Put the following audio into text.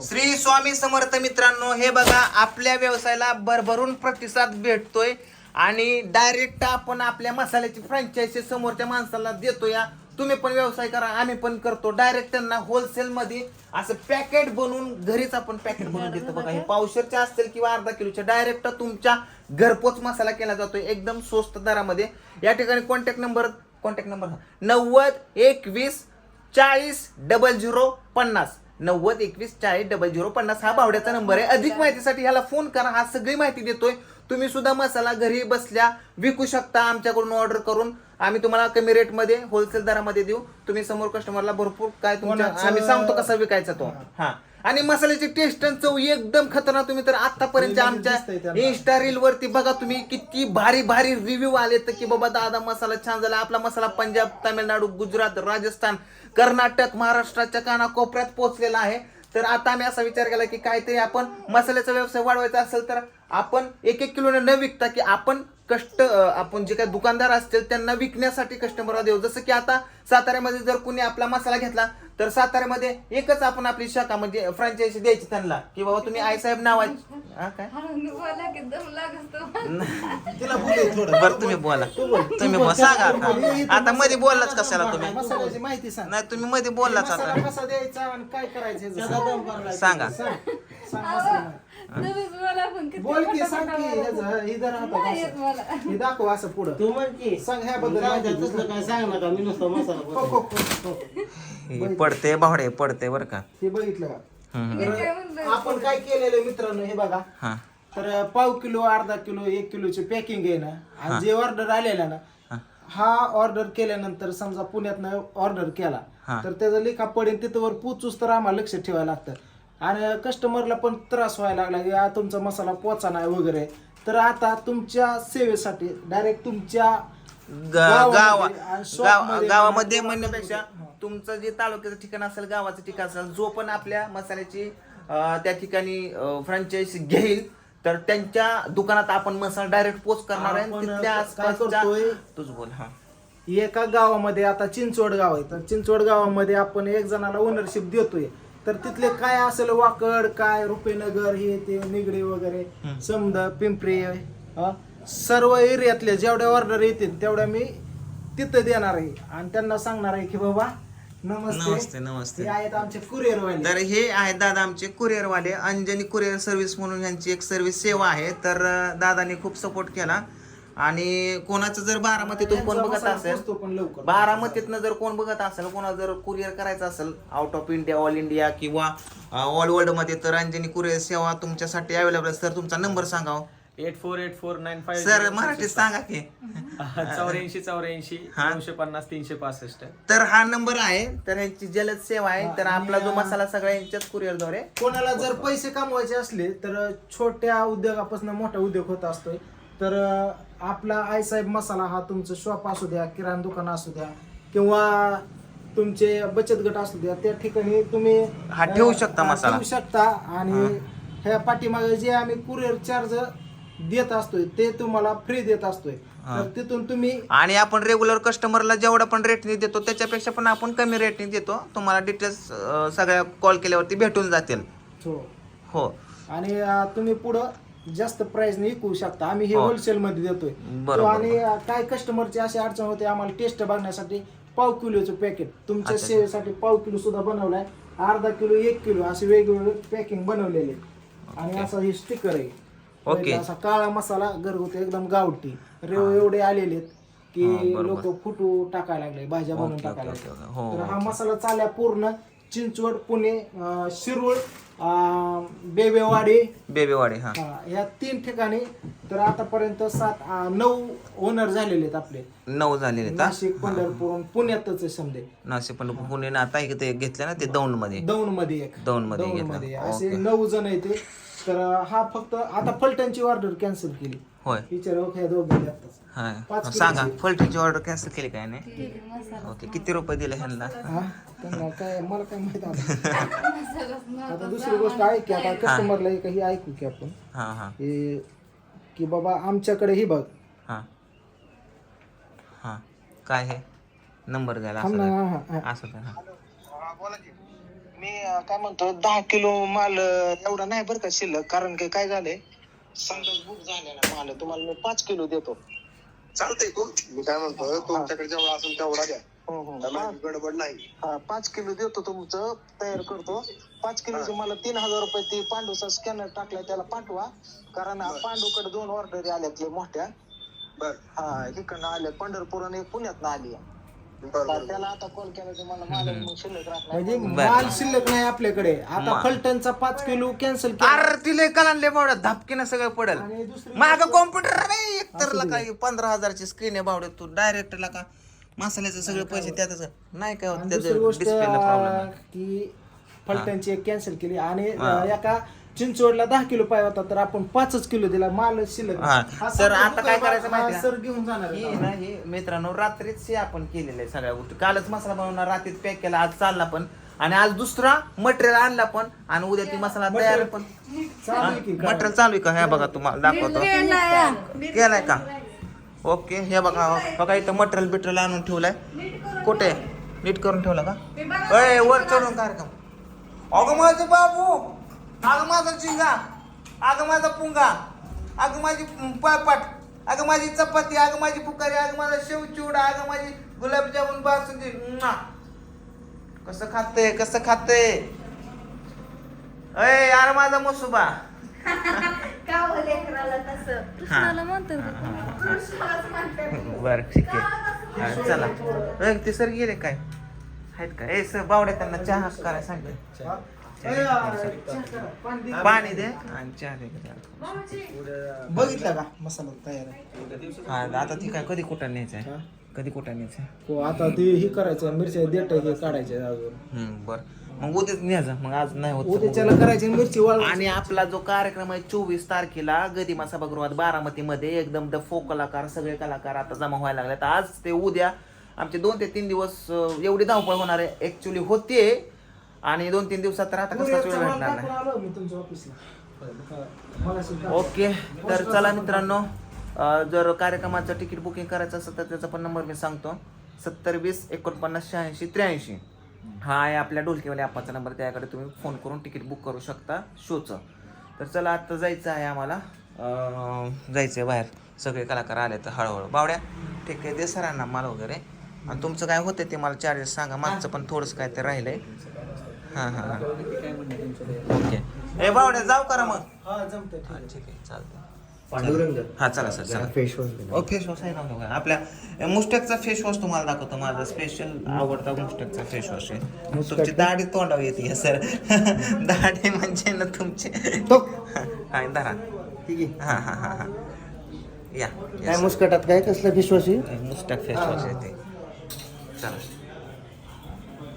श्री स्वामी समर्थ मित्रांनो हे बघा आपल्या व्यवसायाला भरभरून प्रतिसाद भेटतोय आणि डायरेक्ट आपण आपल्या मसाल्याची फ्रँचायसी समोरच्या माणसाला देतो या. तुम्ही पण व्यवसाय करा आम्ही पण करतो. डायरेक्ट त्यांना होलसेल मध्ये असं पॅकेट बनवून घरीच आपण पॅकेट बनवून देतो. बघा हे पावशरचे असतील किंवा अर्धा किलोचे डायरेक्ट तुमच्या घरपोच मसाला केला जातोय एकदम स्वस्त दरामध्ये. या ठिकाणी कॉन्टॅक्ट नंबर कॉन्टॅक्ट नंबर नव्वद एकवीस चाळीस डबल झिरो पन्नास. नव्वद एकवीस चाळीस डबल झिरो पन्नास हा बावड्याचा नंबर आहे. अधिक माहितीसाठी ह्याला फोन करा. हा सगळी माहिती देतोय. तुम्ही सुद्धा मसाला घरी बसल्या विकू शकता आमच्याकडून ऑर्डर करून. आम्ही तुम्हाला कमी रेटमध्ये होलसेल दरामध्ये देऊ. तुम्ही समोर कस्टमरला भरपूर काय तुमच्या कोणाचं- आम्ही सांगतो कसा विकायचा तो. हा. आणि मसाल्याची टेस्ट आणि चव एकदम खतरनाक. तुम्ही तर आतापर्यंत आमच्या त्यांना. इंस्टा रील वरती बघा तुम्ही किती भारी भारी रिव्ह्यू आले तर की बाबा दादा मसाला छान झाला. आपला मसाला पंजाब तामिळनाडू गुजरात राजस्थान कर्नाटक महाराष्ट्राच्या कानाकोपऱ्यात पोहोचलेला आहे. तर आता आम्ही असा विचार केला की काहीतरी आपण मसाल्याचा व्यवसाय वाढवायचा असेल तर आपण एक एक किलोने न विकता की आपण कष्ट आपण जे काही दुकानदार असतील त्यांना विकण्यासाठी कस्टमरला देऊ जसं की आता साताऱ्यामध्ये जर कुणी आपला मसाला घेतला तर साताऱ्यामध्ये एकच आपण आपली शाखा म्हणजे फ्रँचायझी द्यायची त्यांना. की बाबा तुम्ही नावाची हा काय? दम लागत. तो. तिला बोलू थोडं. बरं तुम्ही बोला. तुम्ही बोला. सांगा आता. आता मध्ये बोललाच कशाला तुम्ही? मसाल्याची माहिती सांग. नाही तुम्ही मध्ये बोललाच मसाला आता. कसा द्यायचा आणि काय करायचं हे सांग. सांगा. सांग सांग मसाला. माहिती. बोला पण किती बोल की सांग की. ह्याचं हे नाही येत असं. मला. हे दाखव असं पुढं तू म्हण की सांग ह्याबद्दल द्या. तसलं काय सांग नका मी नुसतं मसाला हो, बनवतो. हो, हो, हो. हे पडते भावडे पडते बरं का हे बघितलं का हम्म. मी काय म्हणलं? आपण काय केलेलं आहे मित्रांनो हे बघा हा तर पाव किलो अर्धा किलो एक किलोची पॅकिंग आहे ना आणि जे ऑर्डर आलेला ना हा. ऑर्डर केल्यानंतर समजा पुण्यातनं ऑर्डर केला हा. तर त्याचा लेखा पडेल तिथवर पोचूच तर आम्हाला लक्ष ठेवायला लागतं आणि कस्टमरला पण त्रास व्हायला लागला की "आ, तुमचा मसाला पोचा नाही वगैरे. तर आता तुमच्या सेवेसाठी डायरेक्ट तुमच्या गावा गावामध्ये म्हणण्यापेक्षा तुमचं जे तालुक्याचं ठिकाण असेल गावाचं ठिकाण असेल जो पण आपल्या मसाल्याची त्या ठिकाणी फ्रँचाईज घेईल तर त्यांच्या दुकानात आपण मसाला डायरेक्ट पोच करणार आहे बोल हा. एका गावामध्ये आता चिंचवड गाव आहे तर चिंचवड गावामध्ये आपण एक जणाला ओनरशिप देतोय. तर तिथले काय असेल वाकड काय रुपेनगर हे ते निगडी वगैरे समद पिंपरी सर्व एरियातले जेवढ्या ऑर्डर येतील तेवढ्या मी तिथं देणार आहे. आणि त्यांना सांगणार आहे की बाबा नमस्ते. नमस्ते नमस्ते. हे आहेत आमचे कुरिअर वाले तर हे आहेत दादा आमचे कुरिअर वाले अंजनी कुरिअर सर्व्हिस म्हणून यांची एक सर्व्हिस सेवा आहे. तर अं, दादानी खूप सपोर्ट केला. आणि कोणाचं जर बारामतीतून कोण बघत असेल पोचतो पण लवकर. बारामतीतनं जर कोण बघत असेल कोणाला जर कुरिअर करायचं असेल out of India all India किंवा ऑल वर्ल्डमध्ये तर अंजनी कुरिअर सेवा तुमच्यासाठी अवेलेबल आहे. सर तुमचा नंबर सांगाव eight four eight four nine five sir मराठीत सांगा की. चौऱ्याऐंशी चौऱ्याऐंशी हा. दोनशे पन्नास तीनशे पासष्ट. तर हा नंबर आहे. तर यांची जलद सेवा आहे. तर आपला जो मसाला सगळा यांच्याच कुरिअरद्वारे कोणाला जर पैसे कमवायचे असले तर छोट्या उद्योगापासून मोठा उद्योग होत असतोय. तर आपला आईसाहेब मसाला हा तुमचं शॉप असू द्या किराणा दुकान असू द्या किंवा तुमचे बचत गट असू द्या त्या ठिकाणी तुम्ही हा ठेवू शकता मसाला. ठेवू शकता. आणि ह्या पाठीमागे जे आम्ही कुरिअर चार्ज देत असतोय ते तुम्हाला फ्री देत असतोय. तर तिथून तुम्ही आणि आपण रेग्युलर कस्टमरला जेवढा पण रेटने देतो त्याच्यापेक्षा पण आपण कमी रेटने देतो. तुम्हाला डिटेल्स सगळ्या कॉल केल्यावरती भेटून जातील. हो. हो. आणि अं, तुम्ही पुढं जास्त प्राइसने विकू शकता आम्ही हे हो. होलसेल मध्ये देतोय बरोबर, तो आणि अं, काय कस्टमरची अशी अडचण होते आम्हाला टेस्ट बघण्यासाठी पाव किलोचं पॅकेट तुमच्या अच्छा. सेवेसाठी पाव किलो सुद्धा बनवलाय अर्धा किलो एक किलो असे वेगवेगळे पॅकिंग बनवलेले आणि असं हे स्टिकर आहे ओके. म्हणजे असा काळा मसाला घरगुती एकदम गावठी रेव एवढे आलेले आहेत हा, की बरोबर. लोक फुटू टाकायला लागले भाज्या बनवून ओके, टाकायला ओके, लागले. हो, तर हो. हा मसाला चाल्या पूर्ण चिंचवड पुणे अं, शिरूळ अं, बेबेवाडी. बेबेवाडी हा. हा, या तीन ठिकाणी तर आतापर्यंत सात अं, नऊ ओनर झालेले आहेत आपले. नऊ झालेले आहेत हा? नाशिक पंढरपूर पुण्यातच आहे समजे. नाशिक पण पुणे ना आता एक ते घेतलं ना ते दौंडमध्ये दौंडमध्ये एक दौंडमध्ये दौंड घेतलं. मध्ये असे ओके. नऊ जण येते तर हा फक्त आता फलटणची ऑर्डर कॅन्सल केली. होय. विचार ह्या दोघे आताच हा. पाच सांगा किलोची. फलटीची ऑर्डर कॅन्सल केली काय नाही? ठीक आहे, मसाला. ओके किती रुपये दिले ह्यांना? हा? त्यांना काय मला काय माहीत मसालाच नव्हता. आता दुसरी गोष्ट ऐक की आता कस्टमरला काही ऐकू की आपण. हा हा. हे की बाबा आमच्याकडे ही बघ. हा. हा. काय हे? नंबर द्यायला थांब असं ना. हा, हा, हा. असं द्या, हा. मी अं, काय म्हणतो दहा किलो माल अं, एवढा नाही बरं का शिल्लक कारण की काय झालंय? संडास बुक झालेला माल तुम्हाला मी पाच किलो देतो. चालतंय मी काय म्हणतो तुमच्याकडे जेवढा असेल तेवढा द्या. हो हो. गडबड नाही. हा, पाच किलो देतो तुमचं तयार करतो. पाच किलोचे मला तीन हजार रुपये ती पांडूचा स्कॅनर टाकलाय त्याला पाठवा. कारण हा पांडूकडे दोन ऑर्डर आल्यात लय मोठ्या. बर. हा इकडनं आल्या पंढरपूर आणि पुण्यात आली बर बर त्याला आता कॉल केला तर मला माल मग शिल्लक राहत नाही. म्हणजे. माल शिल्लक नाही आपल्याकडे. आता फलटणचा पाच किलो कॅन्सल केला. अरे तिला कलांले बावड्या धापकीनं सगळं पडल. आणि दुसरी माग कॉम्प्युटर नाही एकतर काही पंधरा हजारची स्क्रीन आहे बावडे तू डायरेक्टला का मसाल्याचे सगळे पैसे त्यातच. नाही काय होत आणि त्याचं दुसरी गोष्ट डिस्प्लेला प्रॉब्लेम की फलटणची एक कॅन्सल केली. आणि एका चिंचवडला दहा किलो पाय होता तर आपण पाचच किलो दिला माल शिल्लक. हा. हा सर, सर आता काय करायचं माहिती आहे? सर घेऊन जाणार हे. ना हे मित्रांनो रात्रीच हे आपण केलेलं आहे सगळ्या गोष्टी. कालच मसाला बनवणार रात्रीत पॅक केला आज चालला पण. आणि आज दुसरा मटेरियल आणला पण आणि उद्या ती मसाला तयार पण. की काय? मटेरियल चालू आहे का? हे बघा तुम्हाला दाखवतो. केलाय का? ओके हे बघा बघा इथं मटेरियल बिटेरियल आणून ठेवलंय. कुठे? नीट करून ठेवलं का? अय वर चढून कार्यक्रम. अगं माझं बाबू! अगं माझा चिंगा अगं माझा पुंगा अगं माझी पळपाट अगं माझी चपाती अगं माझी पुकारी अगं माझा शेवचिवडा अगं माझी गुलाबजामुन बासुंदी. कसं खाते कसं खाते अय यार माझा मसुबा. कृष्णाला म्हणतात बर ठीक आहे. हा, चला. ते सर गेले काय? आहेत का? ए सर बावड्या त्यांना चहा करायला सांगते पाणी दे. आणि चहा दे बघितलं का? मसाला तयार आहे. हा आता ती काय कधी कुठं न्यायचं आहे? कधी कुठं न्यायचं आहे? हो आता ते ही करायचं मिरच्या देठ हे काढायचे अजून. हम्म, बर. मग उद्याच न्यायचं मग आज नाही होत उद्याच्याला करायची मिरची वाळ आणि आपला जो कार्यक्रम आहे चोवीस तारखेला गदिमा सभागृहात बारामतीमध्ये एकदम द फोक कलाकार सगळे कलाकार आता जमा व्हायला लागले तर आज ते उद्या आमचे दोन ते तीन दिवस अं, एवढी धावपळ होणार आहे. ऍक्च्युली होते आणि दोन तीन दिवसात तर आता कसलाच वेळ भेटणार नाही. ओके तर चला मित्रांनो जर कार्यक्रमाचं तिकीट बुकिंग करायचं असेल तर त्याचा पण नंबर मी सांगतो. सत्तर वीस एकोणपन्नास शहाऐंशी त्र्याऐंशी. हा आहे आपल्या ढोलकीवाल्या आपाचा नंबर त्याकडे तुम्ही फोन करून तिकीट बुक करू शकता शोचं. तर चला आत्ता जायचं आहे आम्हाला. जायचं आहे बाहेर. सगळे कलाकार आले तर हळूहळू. बावड्या ठीक आहे दे सरांना माल वगैरे. आणि तुमचं काय होतं ते मला चार्जेस सांगा. मागचं पण थोडंसं काय ते राहिलंय. हां हां हां. ओके. ए बावड्या जाऊ करा मग. हा जमतंय ठीक हा, आहे. ठीक आहे चालतं पांडुरंग. हा चला सर चला. फेस वॉश फेस वॉश आहे ना बघा. आपल्या मुस्टॅकचा फेस वॉश तुम्हाला दाखवतो. माझा स्पेशल आवडता मुस्टॅकचा फेस वॉश आहे. तुमची दाढी तोंडावर येते सर. दाढी म्हणजे ना तुमची हा धरा. ठीक आहे. हा हा हा हा. या काय मुस्कटात? काय कसला विश्वास आहे? मुस्टॅक फेस वॉश आहे ते. चला.